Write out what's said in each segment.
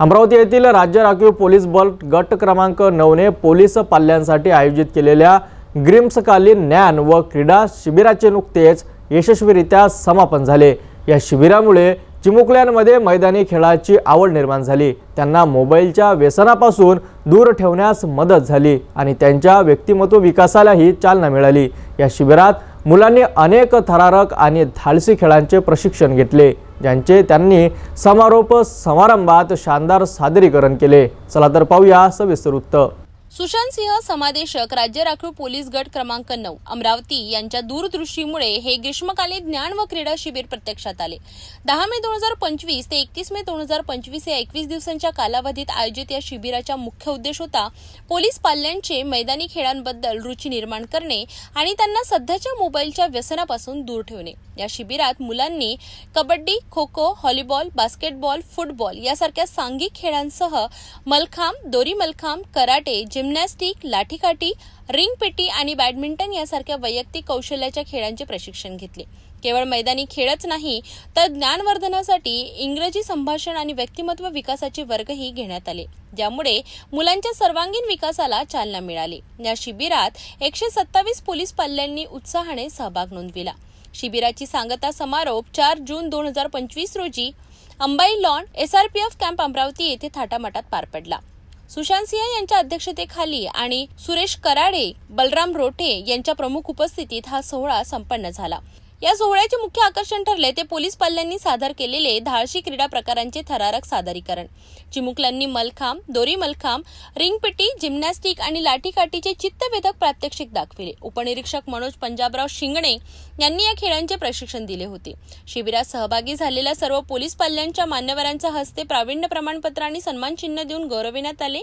अमरावती येथील राज्य राखीव पोलीस बल गट क्रमांक नऊने पोलीस पाल्यांसाठी आयोजित केलेल्या ग्रिम्सकालीन ज्ञान व क्रीडा शिबिराचे नुकतेच यशस्वीरित्या समापन झाले. या शिबिरामुळे चिमुकल्यांमध्ये मैदानी खेळाची आवड निर्माण झाली. त्यांना मोबाईलच्या व्यसनापासून दूर ठेवण्यास मदत झाली आणि त्यांच्या व्यक्तिमत्व विकासालाही चालना मिळाली. या शिबिरात मुलांनी अनेक थरारक आणि धाडसी खेळांचे प्रशिक्षण घेतले. ज्यांचे त्यांनी समारोप समारंभात शानदार सादरीकरण केले. चला तर पाहूया सविस्तर वृत्त. सुशांत सिंह समादेशक राज्य राखीव पोलीस गट क्रमांक नऊ. अमरावती यांच्या दूरदृष्टीमुळे हे ग्रीष्मकालीन ज्ञान व क्रीडा शिबिर प्रत्यक्षात आले. दहा मे दोन हजार पंचवीस ते एकतीस मे दोन हजार पंचवीस या एकवीस दिवसांच्या कालावधीत आयोजित या शिबिराचा मुख्य उद्देश होता पोलीस पाल्यांचे मैदानी खेळांबद्दल रुची निर्माण करणे आणि त्यांना सध्याच्या मोबाईलच्या व्यसनापासून दूर ठेवणे. या शिबिरात मुलांनी kabaddi kho kho volleyball basketball football यासारख्या सांघिक खेळांसह मलखांब दोरी मलखांब कराटे जिम्नॅस्टिक लाठीकाठी रिंगपेटी आणि बॅडमिंटन यासारख्या वैयक्तिक कौशल्याच्या खेळांचे प्रशिक्षण घेतले. केवळ मैदानी खेळच नाही तर ज्ञानवर्धनासाठी इंग्रजी संभाषण आणि व्यक्तिमत्व विकासाचे वर्गही घेण्यात आले. ज्यामुळे मुलांच्या सर्वांगीण विकासाला चालना मिळाली. या शिबिरात एकशे सत्तावीस पोलीस पाल्यांनी उत्साहाने सहभाग नोंदविला. शिबिराची सांगता समारोप चार जून दोन हजार पंचवीस रोजी Ambai lawn SRPF camp Amravati येथे थाटामाटात पार पडला. सुशांत सिंह यांच्या अध्यक्षतेखाली आणि सुरेश कराडे बलराम रोठे यांच्या प्रमुख उपस्थितीत हा सोहळा संपन्न झाला. या सोहळ्याचे मुख्य आकर्षण ठरले ते पोलीस पाल्यांनी सादर केलेले धाळशी क्रीडा प्रकारांचे थरारक सादरीकरण. चिमुकल्यांनी मलखांब दोरी मलखांब रिंगपिटी जिम्नॅस्टिक आणि लाठीकाठीचे चित्तवेधक प्रात्यक्षिक दाखविले. उपनिरीक्षक मनोज पंजाबराव शिंगणे यांनी या खेळांचे प्रशिक्षण दिले होते. शिबिरात सहभागी झालेल्या सर्व पोलीस पाल्यांच्या मान्यवरांच्या हस्ते प्रावीण्य प्रमाणपत्र आणि सन्मान चिन्ह देऊन गौरविण्यात आले.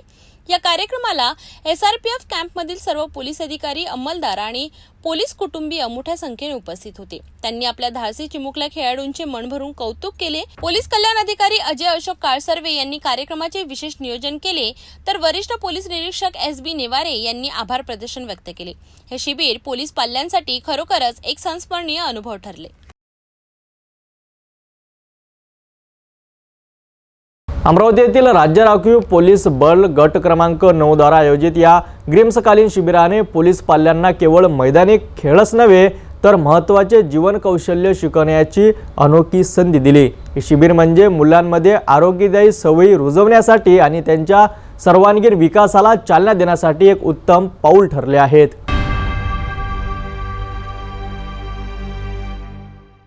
या कार्यक्रमाला एसआरपीएफ कॅम्पमधील सर्व पोलीस अधिकारी अंमलदार आणि पोलीस कुटुंबीय मोठ्या संख्येने उपस्थित होते. त्यांनी आपल्या धाडसी चिमुकल्या खेळाडूंचे मन भरून कौतुक केले. पोलीस कल्याण अधिकारी अजय अशोक काळसर्वे यांनी कार्यक्रमाचे विशेष नियोजन केले. तर वरिष्ठ पोलीस निरीक्षक एस बी नेवारे यांनी आभार प्रदर्शन व्यक्त केले. हे शिबिर पोलीस पाल्यांसाठी खरोखरच एक संस्मरणीय अनुभव ठरले. अमरावती येथील राज्य राखीव पोलीस बल गट क्रमांक नऊ द्वारा आयोजित या ग्रीम्सकालीन शिबिराने पोलीस पाल्यांना केवळ मैदानी खेळच नव्हे तर महत्त्वाचे जीवन कौशल्य शिकवण्याची अनोखी संधी दिली. हे शिबिर म्हणजे मुलांमध्ये आरोग्यदायी सवयी रुजवण्यासाठी आणि त्यांच्या सर्वांगीण विकासाला चालना देण्यासाठी एक उत्तम पाऊल ठरले आहेत.